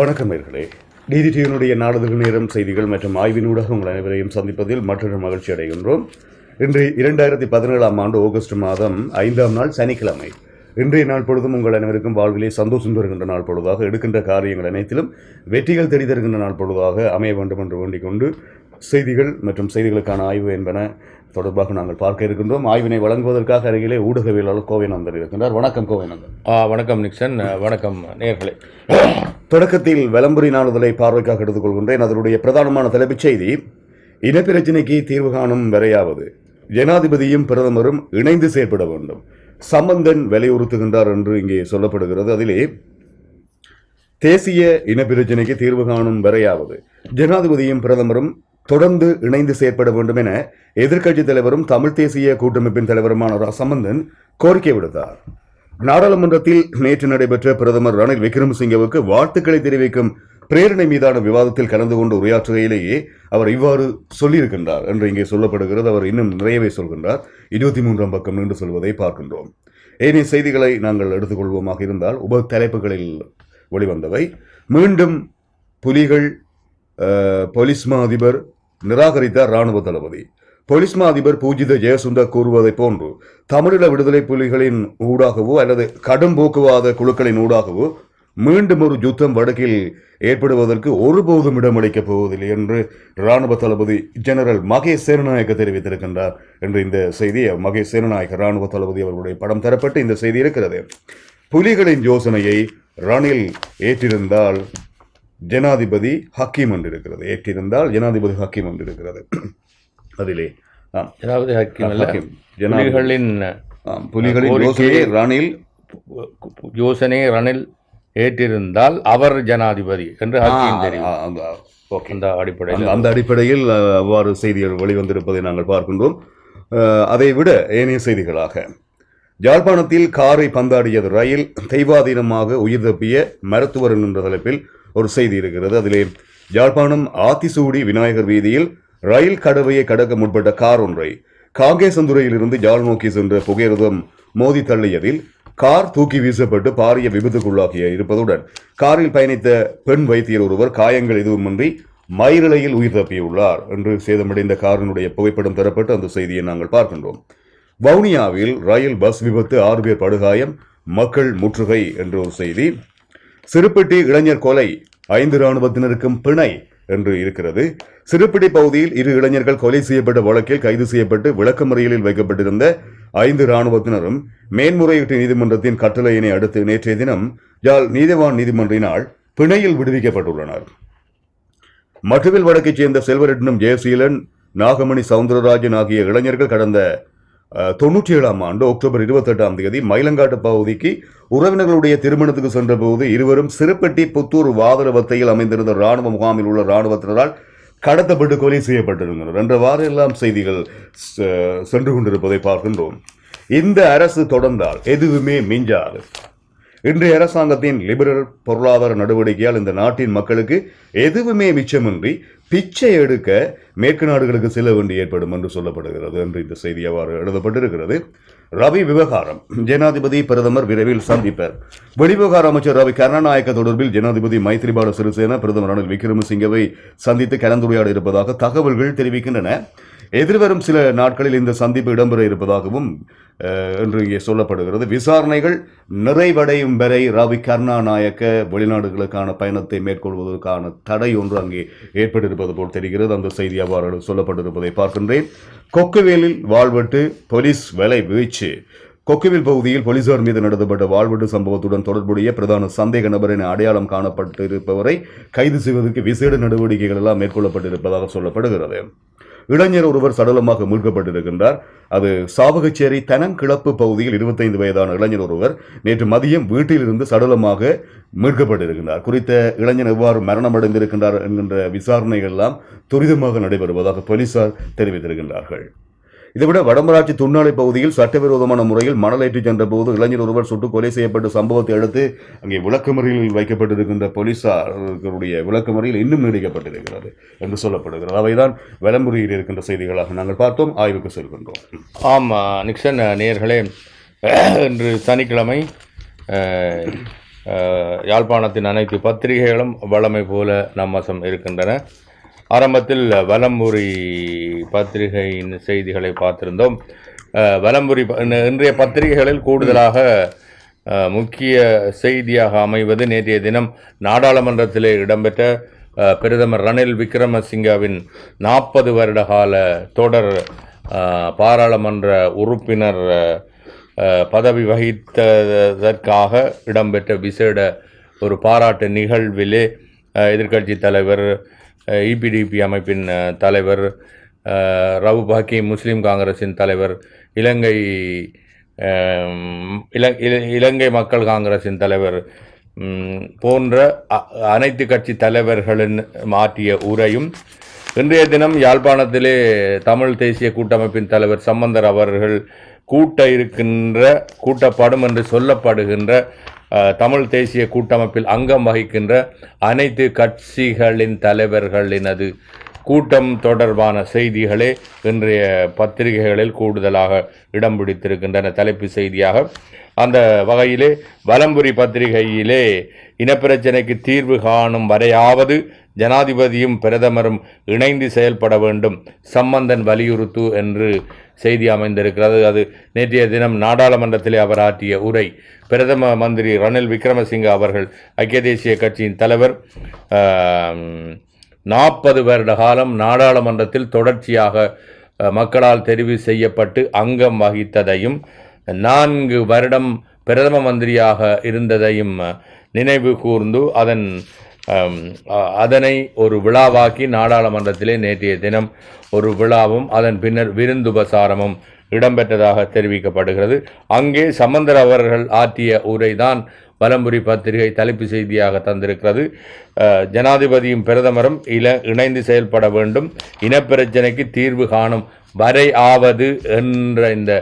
வணக்கம் நேர்களே. டிடிடியினுடைய நாடுதல் நேரம் செய்திகள் மற்றும் ஆய்வினூடாக உங்கள் அனைவரையும் சந்திப்பதில் மற்றொரு மகிழ்ச்சி அடைகின்றோம். இன்று இரண்டாயிரத்தி பதினேழாம் ஆண்டு ஆகஸ்ட் மாதம் ஐந்தாம் நாள் சனிக்கிழமை. இன்றைய நாள் பொழுதும் உங்கள் அனைவருக்கும் வாழ்விலே சந்தோஷம் தருகின்ற நாள் பொழுதாக எடுக்கின்ற காரியங்கள் அனைத்திலும் வெற்றிகள் தேடி தருகின்ற நாள் பொழுதாக அமைய வேண்டும் என்று வேண்டிக் கொண்டு செய்திகள் மற்றும் செய்திகளுக்கான ஆய்வு என்பன தொடர்பாக நாங்கள் பார்க்க இருக்கின்றோம். ஆய்வினை வழங்குவதற்காக அருகிலே ஊடகவியலாளர் கோவைநந்தன் இருக்கின்றார். வணக்கம் கோவைநந்தன். வணக்கம் நிக்சன். வணக்கம் நேர்களே தொடக்கத்தில் விளம்பரி நாளிதழை பார்வைக்காக எடுத்துக்கொள்கின்றேன். அதனுடைய பிரதானமான தலைப்புச் செய்தி இனப்பிரச்சினைக்கு தீர்வு காணும் வரையாவது ஜனாதிபதியும் பிரதமரும் இணைந்து செயற்பட வேண்டும். சம்பந்தன் வலியுறுத்துகின்றார் என்று இங்கே சொல்லப்படுகிறது. அதிலே தேசிய இனப்பிரச்சினைக்கு தீர்வு காணும் வரையாவது ஜனாதிபதியும் பிரதமரும் தொடர்ந்து இணைந்து செயற்பட வேண்டும் என எதிர்க்கட்சித் தலைவரும் தமிழ் தேசிய கூட்டமைப்பின் தலைவருமான ரா. சம்பந்தன் கோரிக்கை விடுத்தார். நாடாளுமன்றத்தில் நேற்று நடைபெற்ற பிரதமர் ரணில் விக்ரமசிங்கவுக்கு வாழ்த்துக்களை தெரிவிக்கும் பிரேரணை மீதான விவாதத்தில் கலந்து கொண்டு உரையாற்றுகையிலேயே அவர் இவ்வாறு சொல்லியிருக்கின்றார் என்று இங்கே சொல்லப்படுகிறது. அவர் இன்னும் நிறையவே சொல்கின்றார். இருபத்தி மூன்றாம் பக்கம் நின்று சொல்வதை பார்க்கின்றோம். ஏனைய செய்திகளை நாங்கள் எடுத்துக்கொள்வோமாக இருந்தால் உப தலைப்புகளில் வெளிவந்தவை. மீண்டும் புலிகள் அஹ், போலீஸ் மா அதிபர் நிராகரித்தார் ராணுவ தளபதி. போலீஸ் மா அதிபர் பூஜித ஜெயசுந்தர் கூறுவதைப் போன்று தமிழீழ விடுதலை புலிகளின் ஊடாகவோ அல்லது கடும் போக்குவாத குழுக்களின் ஊடாகவோ மீண்டும் ஒரு யுத்தம் வடக்கில் ஏற்படுவதற்கு ஒருபோதும் இடமளிக்கப் போவதில்லை என்று ராணுவ தளபதி ஜெனரல் மகேஷ் சேனநாயக்க தெரிவித்திருக்கின்றார் என்று இந்த செய்தி மகேஷ் சேனநாயக்க ராணுவ தளபதி அவர்களுடைய படம் தரப்பட்டு இந்த செய்தி இருக்கிறது. புலிகளின் யோசனையை ரணில் ஏற்றிருந்தால் ஜனாதிபதி ஹக்கீம் என்று இருக்கிறது ஏற்றிருந்தால் ஜனாதிபதி ஹக்கீம் என்று இருக்கிறது அதிலே அதாவது ஹக்கீம் ஹக்கீம் ஜனாதிபதி. புலிகளின் யோசனையை ரணில் யோசனை ரணில் ஏற்றிருந்தால் அவர் ஜனாதிபதி என்று ஹக்கீம் தெரியும். அந்த அடிப்படையில். அந்த- அடிப்படையில் அவ்வாறு செய்திகள் வெளிவந்திருப்பதை நாங்கள் பார்க்கின்றோம். அதை விட ஏனைய செய்திகளாக. யாழ்ப்பாணத்தில் காரை பந்தாடியது ரயில் தெய்வாதீனமாக உயிர் தப்பிய மருத்துவர் என்ற தலைப்பில் ஒரு செய்தி இருக்கிறது. அதிலே யாழ்ப்பாணம் ஆத்திசூடி விநாயகர் வீதியில் ரயில் கடவையை கடக்க முற்பட்ட கார் ஒன்றை காங்கேசந்துறையிலிருந்து யாழ் நோக்கி சென்ற புகையிரதம் மோதி தள்ளியதில் கார் தூக்கி வீசப்பட்டு பாரிய விபத்துக்குள்ளாகிய இருப்பதுடன் காரில் பயணித்த பெண் வைத்தியர் ஒருவர் காயங்கள் எதுவுமின்றி மயிரிழையில் உயிர் தப்பியுள்ளார் என்று சேதமடைந்த காரினுடைய புகைப்படம் தரப்பட்டு அந்த செய்தியை நாங்கள் பார்க்கின்றோம். வவுனியாவில் ரயில் பஸ் விபத்து ஆறு பேர் படுகாயம் மக்கள் முற்றுகை என்ற ஒரு செய்தி சிறுப்பட்டி இளைஞர் கொலை ஐந்து ராணுவத்தினருக்கும் பிணை என்று இருக்கிறது. சிறுப்பிடி பகுதியில் இரு இளைஞர்கள் கொலை செய்யப்பட்ட வழக்கில் கைது செய்யப்பட்டு விளக்கமறியலில் வைக்கப்பட்டிருந்த ஐந்து இராணுவத்தினரும் மேன்முறையீட்டு நீதிமன்றத்தின் கட்டளையினை அடுத்து நேற்றைய தினம் யாழ் நீதிவான் நீதிமன்றினால் பிணையில் விடுவிக்கப்பட்டுள்ளனர். மட்டுவில் வடக்கைச் சேர்ந்த செல்வரெட்னம் ஜெயசீலன் நாகமணி சவுந்தரராஜன் ஆகிய இளைஞர்கள் கடந்த தொண்ணூற்றி ஏழாம் ஆண்டு அக்டோபர் இருபத்தெட்டாம் தேதி மயிலங்காட்டு பகுதிக்கு உறவினர்களுடைய திருமணத்துக்கு சென்றபோது இருவரும் சிறுப்பட்டி புத்தூர் வாதரவத்தையில் அமைந்திருந்த ராணுவ முகாமில் உள்ள ராணுவத்தினரால் கடத்தப்பட்டு கொலை செய்யப்பட்டிருந்தனர். என்றவாறு எல்லாம் செய்திகள் சென்று கொண்டிருப்பதை பார்க்கின்றோம். இந்த அரசு தொடர்ந்தால் எதுவுமே மிஞ்சாது. இன்றைய அரசாங்கத்தின் லிபரல் பொருளாதார நடவடிக்கையால் இந்த நாட்டின் மக்களுக்கு எதுவுமே மிச்சமின்றி பிச்சை எடுக்க மேற்கு நாடுகளுக்கு செல்ல வேண்டி ஏற்படும் என்று சொல்லப்படுகிறது என்று இந்த செய்தி அவ்வாறு எழுதப்பட்டிருக்கிறது. ரவி விவகாரம். ஜனாதிபதி பிரதமர் விரைவில் சந்திப்பர். வெளிவிவகார அமைச்சர் ரவி கருணாநாயக்க தொடர்பில் ஜனாதிபதி மைத்ரிபால சிறிசேன பிரதமர் ரணில் விக்ரமசிங்கவை சந்தித்து கலந்துரையாட இருப்பதாக தகவல்கள் தெரிவிக்கின்றன. எதிர்வரும் சில நாட்களில் இந்த சந்திப்பு இடம்பெற இருப்பதாகவும் என்று இங்கே சொல்லப்படுகிறது. விசாரணைகள் நிறைவடையும் வரை ரவி கருணாநாயக்க வெளிநாடுகளுக்கான பயணத்தை மேற்கொள்வதற்கான தடை ஒன்று அங்கே ஏற்பட்டிருப்பது போல் தெரிகிறது. அந்த செய்தி அவ்வாறு சொல்லப்பட்டிருப்பதை பார்க்கின்றேன். கொக்குவேலில் வாழ்வெட்டு போலீஸ் விலை வீழ்ச்சி. கொக்குவில் பகுதியில் போலீசார் மீது நடத்தப்பட்ட வாழ்வெட்டு சம்பவத்துடன் தொடர்புடைய பிரதான சந்தேக நபர் என அடையாளம் காணப்பட்டிருப்பவரை கைது செய்வதற்கு விசேட நடவடிக்கைகள் எல்லாம் மேற்கொள்ளப்பட்டிருப்பதாக சொல்லப்படுகிறது. இளைஞர் ஒருவர் சடலமாக மீட்கப்பட்டிருக்கின்றார் அது சாவகச்சேரி தனங்கிளப்பு பகுதியில் இருபத்தைந்து வயதான இளைஞர் ஒருவர் நேற்று மதியம் வீட்டிலிருந்து சடலமாக மீட்கப்பட்டிருக்கின்றார் குறித்த இளைஞர் எவ்வாறு மரணமடைந்திருக்கின்றார் என்கின்ற விசாரணைகள் எல்லாம் துரிதமாக நடைபெறுவதாக போலீசார் தெரிவித்திருக்கின்றார்கள். இதைவிட வடமராட்சி துண்ணாலை பகுதியில் சட்டவிரோதமான முறையில் மணல் ஏற்றிச் சென்ற போது இளைஞர் ஒருவர் சுட்டு கொலை செய்யப்பட்ட சம்பவத்தை அடுத்து அங்கே விளக்கமறியலில் வைக்கப்பட்டிருக்கின்ற போலீசாருடைய விளக்கமறியல் இன்னும் நீடிக்கப்பட்டிருக்கிறது என்று சொல்லப்படுகிறது. அவைதான் விளம்பரியில் இருக்கின்ற செய்திகளாக நாங்கள் பார்த்தோம். ஆய்வுக்கு செல்கின்றோம். ஆமாம் நிக்சன் நேர்களே இன்று சனிக்கிழமை யாழ்ப்பாணத்தின் அனைத்து பத்திரிகைகளும் வளமை போல நம் வசம் இருக்கின்றன. ஆரம்பத்தில் வலம்புரி பத்திரிகையின் செய்திகளை பார்த்திருந்தோம். வலம்புரி ப- இன்றைய பத்திரிகைகளில் கூடுதலாக முக்கிய செய்தியாக அமைவது நேற்றைய தினம் நாடாளுமன்றத்திலே இடம்பெற்ற பிரதமர் ரணில் விக்ரமசிங்கவின் நாற்பது வருட கால தொடர் பாராளுமன்ற உறுப்பினர் பதவி வகித்ததற்காக இடம்பெற்ற விசேட ஒரு பாராட்டு நிகழ்விலே எதிர்க்கட்சி தலைவர் இபிடிபி அமைப்பின் தலைவர் ரவு பாக்கி முஸ்லீம் காங்கிரஸின் தலைவர் இலங்கை இல- இல- இலங்கை மக்கள் காங்கிரஸின் தலைவர் போன்ற அ- அனைத்து கட்சி தலைவர்களின் மாற்றிய உரையும் இன்றைய தினம் யாழ்ப்பாணத்திலே தமிழ் தேசிய கூட்டமைப்பின் தலைவர் சம்பந்தர் அவர்கள் கூட்ட இருக்கின்ற கூட்டப்படும் என்று சொல்லப்படுகின்ற தமிழ் தேசிய கூட்டமைப்பில் அங்கம் வகிக்கின்ற அனைத்து கட்சிகளின் தலைவர்களினது கூட்டம் தொடர்பான செய்திகளே இன்றைய பத்திரிகைகளில் கூடுதலாக இடம் பிடித்திருக்கின்றன. தலைப்பு செய்தியாக அந்த வகையிலே வலம்புரி பத்திரிகையிலே இனப்பிரச்சினைக்கு தீர்வு காணும் வரையாவது ஜனாதிபதியும் பிரதமரும் இணைந்து செயல்பட வேண்டும். சம்பந்தன் வலியுறுத்து என்று செய்தி அமைந்திருக்கிறது. அது நேற்றைய தினம் நாடாளுமன்றத்திலே அவர் ஆற்றிய உரை. பிரதம மந்திரி ரணில் விக்ரமசிங்க அவர்கள் ஐக்கிய தேசிய கட்சியின் தலைவர் நாற்பது வருட காலம் நாடாளுமன்றத்தில் தொடர்ச்சியாக மக்களால் தெரிவு செய்யப்பட்டு அங்கம் வகித்ததையும் நான்கு வருடம் பிரதம மந்திரியாக இருந்ததையும் நினைவு கூர்ந்து அதன் அதனை ஒரு விழாவாக்கி நாடாளுமன்றத்திலே நேற்றைய தினம் ஒரு விழாவும் அதன் பின்னர் விருந்துபசாரமும் இடம்பெற்றதாக தெரிவிக்கப்படுகிறது. அங்கே சம்பந்தர் அவர்கள் ஆற்றிய உரைதான் வலம்புரி பத்திரிகை தலைப்பு செய்தியாக தந்திருக்கிறது. ஜனாதிபதியும் பிரதமரும் இல இணைந்து செயல்பட வேண்டும். இனப்பிரச்சினைக்கு தீர்வு காணும் வரை ஆவது என்ற இந்த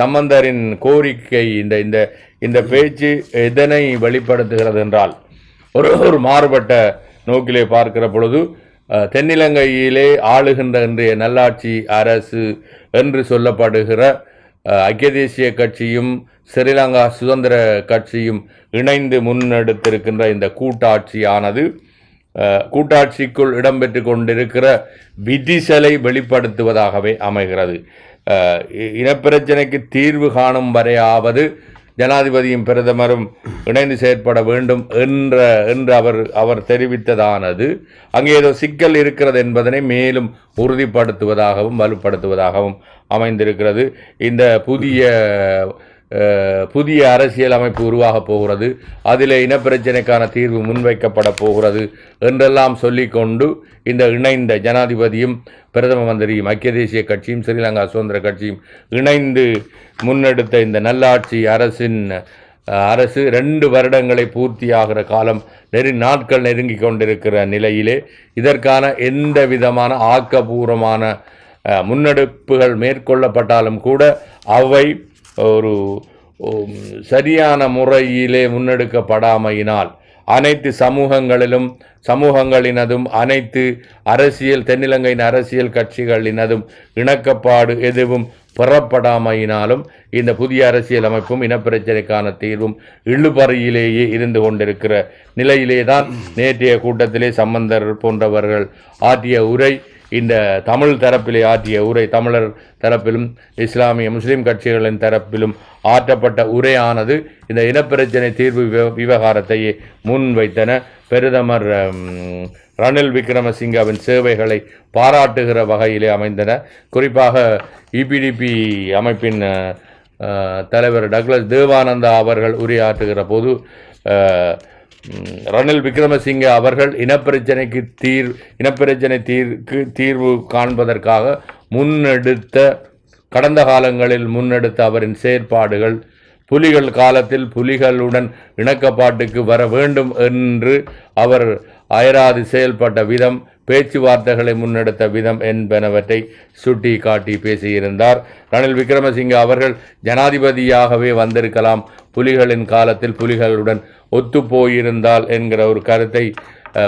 சம்பந்தரின் கோரிக்கை இந்த இந்த இந்த பேச்சு எதனை வெளிப்படுத்துகிறது என்றால் ஒரு ஒரு மாறுபட்ட நோக்கிலே பார்க்கிற பொழுது தென்னிலங்கையிலே ஆளுகின்ற இன்றைய நல்லாட்சி அரசு என்று சொல்லப்படுகிற ஐக்கிய தேசிய கட்சியும் ஸ்ரீலங்கா சுதந்திர கட்சியும் இணைந்து முன்னெடுத்திருக்கின்ற இந்த கூட்டாட்சியானது கூட்டாட்சிக்குள் இடம்பெற்று கொண்டிருக்கிற விதிசலை வெளிப்படுத்துவதாகவே அமைகிறது. இனப்பிரச்சனைக்கு இனப்பிரச்சினைக்கு தீர்வு காணும் வரையாவது ஜனாதிபதியும் பிரதமரும் இணைந்து செயற்பட வேண்டும் என்ற என்று அவர் அவர் தெரிவித்ததானது. அங்கே ஏதோ சிக்கல் இருக்கிறது என்பதனை மேலும் உறுதிப்படுத்துவதாகவும் வலுப்படுத்துவதாகவும் அமைந்திருக்கிறது. இந்த புதிய புதிய அரசியல் அமைப்பு உருவாகப் போகிறது. அதில் இனப்பிரச்சினைக்கான தீர்வு முன்வைக்கப்பட போகிறது என்றெல்லாம் சொல்லிக்கொண்டு இந்த இணைந்த ஜனாதிபதியும் பிரதம மந்திரியும் ஐக்கிய தேசிய கட்சியும் ஸ்ரீலங்கா சுதந்திர கட்சியும் இணைந்து முன்னெடுத்த இந்த நல்லாட்சி அரசின் அரசு ரெண்டு வருடங்களை பூர்த்தியாகிற காலம் நெரு நாட்கள் நெருங்கி கொண்டிருக்கிற நிலையிலே இதற்கான எந்த விதமான ஆக்கபூர்வமான முன்னெடுப்புகள் மேற்கொள்ளப்பட்டாலும் கூட அவை ஒரு சரியான முறையிலே முன்னெடுக்கப்படாமையினால் அனைத்து சமூகங்களிலும் சமூகங்களினதும் அனைத்து அரசியல் தென்னிலங்கையின் அரசியல் கட்சிகளினதும் இணக்கப்பாடு எதுவும் பெறப்படாமையினாலும் இந்த புதிய அரசியல் அமைப்பும் இனப்பிரச்சனைக்கான தீர்வும் இழுபறையிலேயே இருந்து கொண்டிருக்கிற நிலையிலே தான் நேற்றைய கூட்டத்திலே சம்பந்தர் போன்றவர்கள் ஆற்றிய உரை இந்த தமிழ் தரப்பிலே ஆற்றிய உரை தமிழர் தரப்பிலும் இஸ்லாமிய முஸ்லீம் கட்சிகளின் தரப்பிலும் ஆற்றப்பட்ட உரையானது இந்த இனப்பிரச்சினை தீர்வு விவ- முன்வைத்தன. பிரதமர் ரணில் விக்ரமசிங்கவின் சேவைகளை பாராட்டுகிற வகையிலே அமைந்தன. குறிப்பாக இபிடிபி அமைப்பின் தலைவர் டக்ளஸ் தேவானந்தா அவர்கள் உரையாற்றுகிற போது ரணில் விக்ரமசிங்க அவர்கள் இனப்பிரச்சனைக்கு தீர் இனப்பிரச்சனை தீர்க்கு தீர்வு காண்பதற்காக முன்னெடுத்த கடந்த காலங்களில் முன்னெடுத்த அவரின் செயற்பாடுகள் புலிகள் காலத்தில் புலிகளுடன் இணக்கப்பாட்டுக்கு வர வேண்டும் என்று அவர் அயராது செயல்பட்ட விதம் பேச்சுவார்த்தைகளை முன்னெடுத்த விதம் என்பனவற்றை சுட்டி காட்டி பேசியிருந்தார். ரணில் விக்ரமசிங்க அவர்கள் ஜனாதிபதியாகவே வந்திருக்கலாம். புலிகளின் காலத்தில் புலிகளுடன் ஒத்துப்போயிருந்தால் என்கிற ஒரு கருத்தை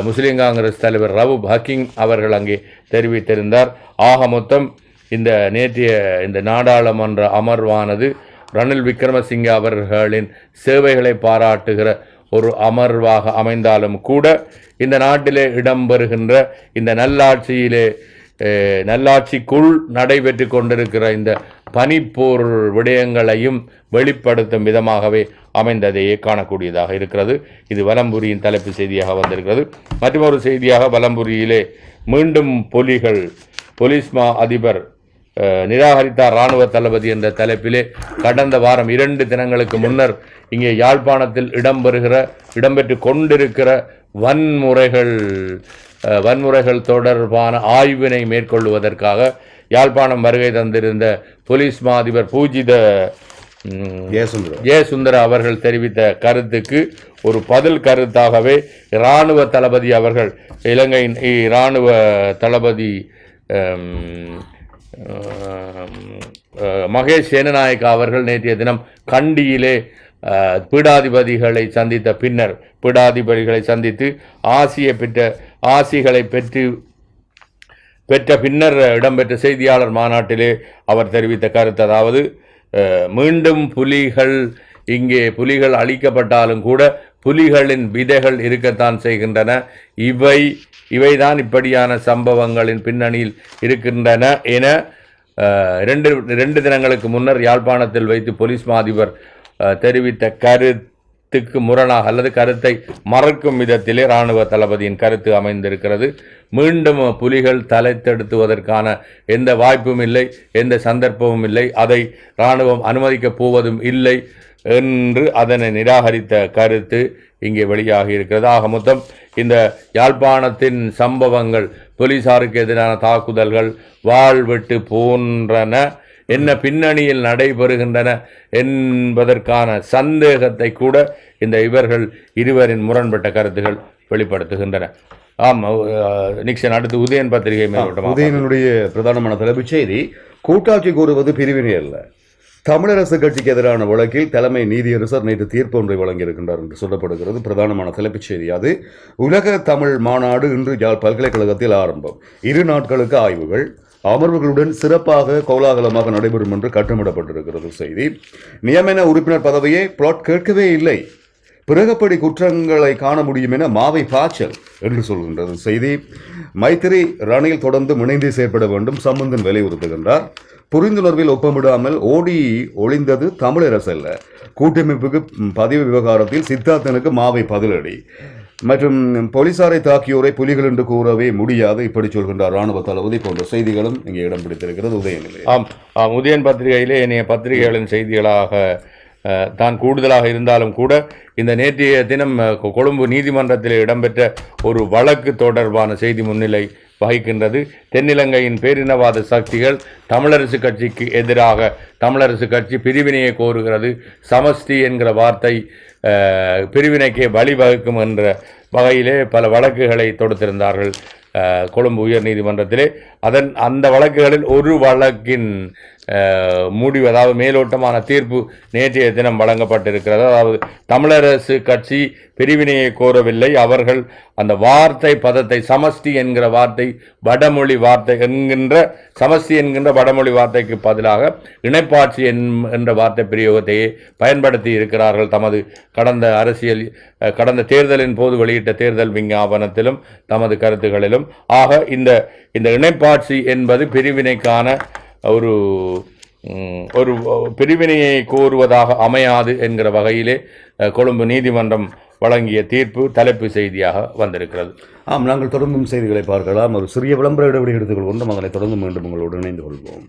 முஸ்லீம் காங்கிரஸ் தலைவர் ரவுப் ஹக்கிங் அவர்கள் அங்கே தெரிவித்திருந்தார். ஆக மொத்தம் இந்த நேற்றைய இந்த நாடாளுமன்ற அமர்வானது ரணில் விக்ரமசிங்க அவர்களின் சேவைகளை பாராட்டுகிற ஒரு அமர்வாக அமைந்தாலும் கூட இந்த நாட்டிலே இடம்பெறுகின்ற இந்த நல்லாட்சியிலே நல்லாட்சிக்குள் நடைபெற்று கொண்டிருக்கிற இந்த பனிப்போர் விடயங்களையும் வெளிப்படுத்தும் விதமாகவே அமைந்ததையே காணக்கூடியதாக இருக்கிறது. இது வலம்புரியின் தலைப்பு செய்தியாக வந்திருக்கிறது. மற்றொரு செய்தியாக வலம்புரியிலே மீண்டும் புலிகள் போலீஸ் மா அதிபர் நிராகரித்தார் இராணுவ தளபதி என்ற தலைப்பிலே கடந்த வாரம் இரண்டு தினங்களுக்கு முன்னர் இங்கே யாழ்ப்பாணத்தில் இடம்பெறுகிற இடம்பெற்று கொண்டிருக்கிற வன்முறைகள் வன்முறைகள் தொடர்பான ஆய்வினை மேற்கொள்வதற்காக யாழ்ப்பாணம் வருகை தந்திருந்த போலீஸ் மா அதிபர் பூஜித ம், ஏசுந்திரம் ஜெயசுந்தர அவர்கள் தெரிவித்த கருத்துக்கு ஒரு பதில் கருத்தாகவே இராணுவ தளபதி அவர்கள் இலங்கையின் இராணுவ தளபதி மகேஷ் சேனநாயக்க அவர்கள் நேற்றைய தினம் கண்டியிலே பீடாதிபதிகளை சந்தித்த பின்னர் பீடாதிபதிகளை சந்தித்து ஆசியை பெற்ற ஆசிகளை பெற்று பெற்ற பின்னர் இடம்பெற்ற செய்தியாளர் மாநாட்டிலே அவர் தெரிவித்த கருத்து அதாவது மீண்டும் புலிகள் இங்கே புலிகள் அழிக்கப்பட்டாலும் கூட புலிகளின் விதைகள் இருக்கத்தான் செய்கின்றன. இவை இவைதான் இப்படியான சம்பவங்களின் பின்னணியில் இருக்கின்றன என ரெண்டு ரெண்டு தினங்களுக்கு முன்னர் யாழ்ப்பாணத்தில் வைத்து போலீஸ் மாதிபர் தெரிவித்த கருத்துக்கு முரணாக அல்லது கருத்தை மறக்கும் விதத்திலே இராணுவ தளபதியின் கருத்து அமைந்திருக்கிறது. மீண்டும் புலிகள் தலைத்தெடுத்துவதற்கான எந்த வாய்ப்பும் இல்லை எந்த சந்தர்ப்பமும் இல்லை. அதை இராணுவம் அனுமதிக்கப் போவதும் இல்லை என்று அதனை நிராகரித்த கருத்து இங்கே வெளியாகி இருக்கிறது. ஆக மொத்தம் இந்த யாழ்ப்பாணத்தின் சம்பவங்கள் போலீசாருக்கு எதிரான தாக்குதல்கள் வாழ்வெட்டு போன்றன என்ன பின்னணியில் நடைபெறுகின்றன என்பதற்கான சந்தேகத்தை கூட இந்த இவர்கள் இருவரின் முரண்பட்ட கருத்துகள் வெளிப்படுத்துகின்றன. ஆம் அஹ், நிக்சன் அடுத்து உதயன் பத்திரிகை மேலோட்டமாக உதயனனுடைய பிரதானமான தலைப்புச் செய்தி கூட்டாட்சி கூறுவது பிரிவினை அல்ல. தமிழரசு கட்சிக்கு எதிரான வழக்கில் தலைமை நீதியரசர் நேற்று தீர்ப்பு ஒன்றை வழங்கியிருக்கின்றார் என்று சொல்லப்படுகிறது. பிரதானமான தலைப்புச் செய்தி அது. உலக தமிழ் மாநாடு இன்று யாழ் பல்கலைக்கழகத்தில் ஆரம்பம். இரு நாட்களுக்கு ஆய்வுகள். அமர்வுகளுடன் சிறப்பாக கோலாகலமாக நடைபெறும் என்று கட்டமிடப்பட்டிருக்கிறது செய்தி. நியமன உறுப்பினர் பதவியை பிளாட் கேட்கவே இல்லை. பிறகப்படி குற்றங்களை காண முடியும் என மாவை பாய்ச்சல் என்று சொல்கின்றது. செய்தி மைத்திரி ரணில் தொடர்ந்து முனைந்து செயற்பட வேண்டும் சம்பந்தன் வலியுறுத்துகின்றார். புரிந்துணர்வில் ஒப்பமிடாமல் ஓடி ஒளிந்தது தமிழரசு அல்ல. கூட்டமைப்புக்கு பதிவு விவகாரத்தில் சித்தார்த்தனுக்கு மாவை பதிலடி. மற்றும் போலீசாரை தாக்கியோரை புலிகள் என்று கூறவே முடியாது இப்படி சொல்கின்றார் ராணுவ தளபதி போன்ற செய்திகளும் இங்கே இடம் பிடித்திருக்கிறது உதயநிலை. ஆம் ஆம் உதயன் பத்திரிகையிலே இனிய பத்திரிகைகளின் செய்திகளாக தான் கூடுதலாக இருந்தாலும் கூட இந்த நேற்றைய தினம் கொழும்பு நீதிமன்றத்தில் இடம்பெற்ற ஒரு வழக்கு தொடர்பான செய்தி முன்னிலை வகிக்கின்றது. தென்னிலங்கையின் பேரினவாத சக்திகள் தமிழரசு கட்சிக்கு எதிராக தமிழரசு கட்சி பிரிவினையை கோருகிறது. சமஷ்டி என்கிற வார்த்தை பிரிவினைக்கே வழிவகுக்கும் என்ற வகையிலே பல வழக்குகளை தொடுத்திருந்தார்கள் கொழும்பு உயர் நீதிமன்றத்திலே அதன் அந்த வழக்குகளில் ஒரு வழக்கின் முடிவு அதாவது மேலோட்டமான தீர்ப்பு நேற்றைய தினம் வழங்கப்பட்டிருக்கிறது. அதாவது தமிழரசு கட்சி பிரிவினையை கோரவில்லை. அவர்கள் அந்த வார்த்தை பதத்தை சமஷ்டி என்கிற வார்த்தை வடமொழி வார்த்தை என்கின்ற சமஷ்டி என்கின்ற வடமொழி வார்த்தைக்கு பதிலாக இணைப்பாட்சி என்ற வார்த்தை பிரயோகத்தையே பயன்படுத்தி இருக்கிறார்கள். தமது கடந்த அரசியல் கடந்த தேர்தலின் போது வெளியிட்ட தேர்தல் விஞ்ஞாபனத்திலும் தமது கருத்துக்களிலும் ஆக இந்த இந்த இணைப்பாட்சி என்பது பிரிவினைக்கான ஒரு ஒரு பிரிவினையை கோருவதாக அமையாது என்கிற வகையிலே கொழும்பு நீதிமன்றம் வழங்கிய தீர்ப்பு தலைப்பு செய்தியாக வந்திருக்கிறது. ஆம் நாங்கள் தொடர்ந்தும் செய்திகளை பார்க்கலாம். ஒரு சிறிய விளம்பர இடைவெளி எடுத்துக்கொள்வோம். அதனை தொடர்ந்து மீண்டும் உங்களோடு இணைந்து கொள்வோம்.